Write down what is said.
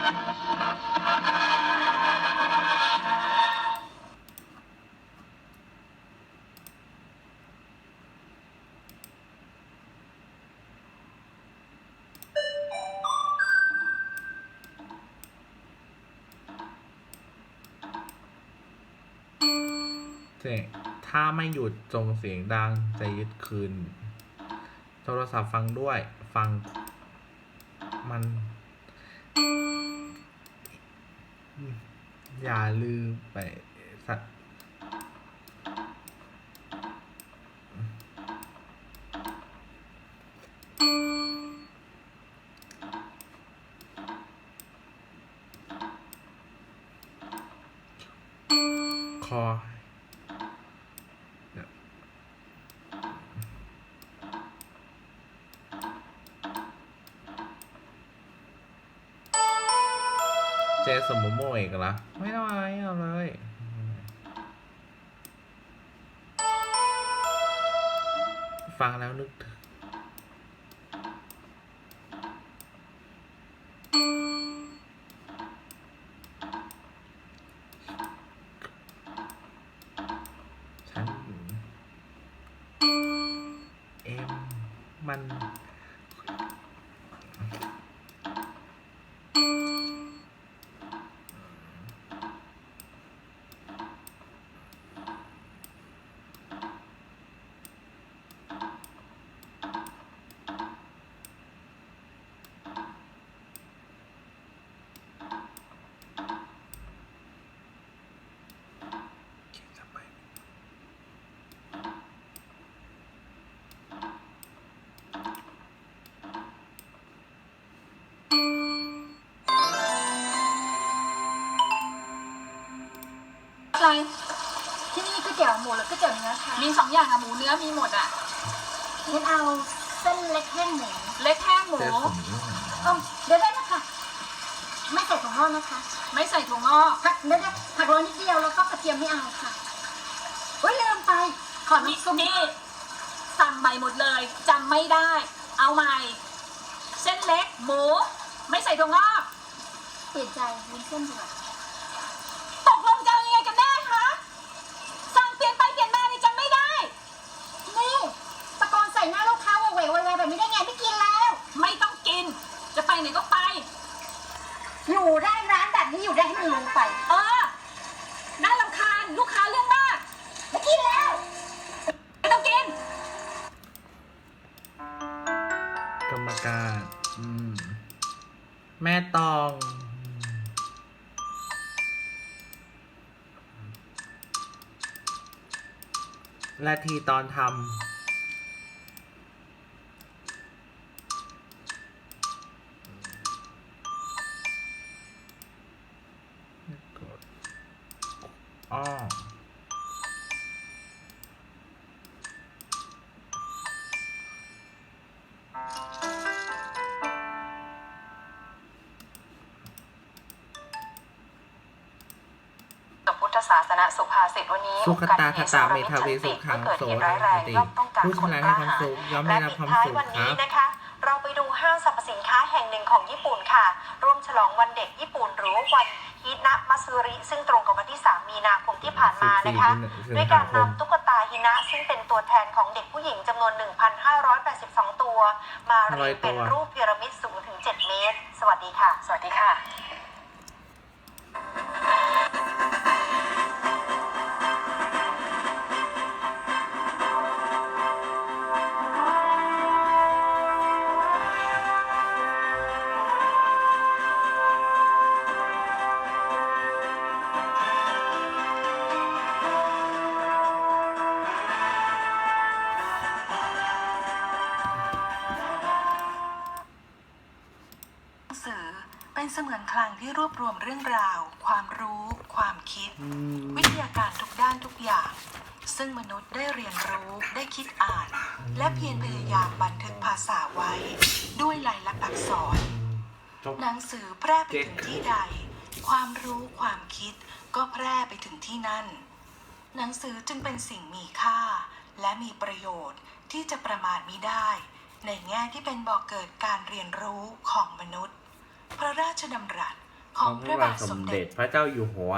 เจ๊ถ้าไม่หยุดจงเสียงดังจะยึดคืน โทรศัพท์ฟังด้วย ฟัง มัน อย่าลืมไปสัตคอ เจสมโมโมอีกเหรอไม่ต้องอะไรเอาเลยฟังแล้วนึกถึงฉันเอ็มมัน อะไร ที่นี่ก๋วยเตี๋ยวหมูหรือก๋วยเตี๋ยวเนื้อคะมีสองอย่างอะหมูเนื้อมีหมดอะงั้นเอาเส้นเล็กแห้งหมูเล็กแห้งหมู เจสมโมโมเอ้าเดี๋ยวได้นะคะ ไม่ใส่ถั่วงอกนะคะ ไม่ใส่ถั่วงอกผักเดี๋ยวได้ผักโรยนิดเดียวแล้วก็กระเทียมไม่เอาค่ะเฮ้ยลืมไป ขอนี่น้ำซุปนี่สั่งใหม่หมดเลยจำไม่ได้ เอาใหม่ เส้นเล็กหมู ไม่ใส่ถั่วงอก เปลี่ยนใจวุ้นเส้นดีกว่า แม่ตอง และทีตอนทำอ้อ ทธศาสนาสุภาษิตวันนี้สุขตาคตาเมทาวีสุขังเมื่อโสเกิดเหตุร้ายแรงติย่อมต้องการผู้ชคนนะกให้ล้าความหาสุญขย่อมได้และรับปิควาดมท้ายสุขวันครันี้บนะคะเราไปดูห้างสรรพสินค้าแห่งหนึ่งของญี่ปุ่นค่ะ ร่วมฉลองวันเด็กญี่ปุ่นหรือว่าวันฮินะมัตสึริ ซึ่งตรงกับวันที่ 3 มีนาคมที่ผ่านมานะคะ14ด้วยการนำตุ๊กตาฮินะซึ่งเป็นตัวแทนของเด็กผู้หญิงจำนวน 1,582 ตัว มาเรียงเป็นรูปพีระมิดสูงถึง 7 เมตร สวัสดีค่ะ สวัสดีค่ะ เป็นเสมือนคลังที่รวบรวมเรื่องราว ความรู้ ความคิดอืมวิทยาการทุกด้านทุกอย่าง ซึ่งมนุษย์ได้เรียนรู้ได้คิดอ่าน และเพียรพยายามบันทึกภาษาไว้ ด้วยลายลักษณ์อักษรจบหนังสือแพร่ไปถึงที่ใด ความรู้ความคิดก็แพร่ไปถึงที่นั่น หนังสือจึงเป็นสิ่งมีค่า และมีประโยชน์ที่จะประมาทมิได้ ในแง่ที่เป็นบ่อกเกิดการเรียนรู้ของมนุษย์ พระราชดำรัสของพระบาทสมเด็จพระเจ้าอยู่หัว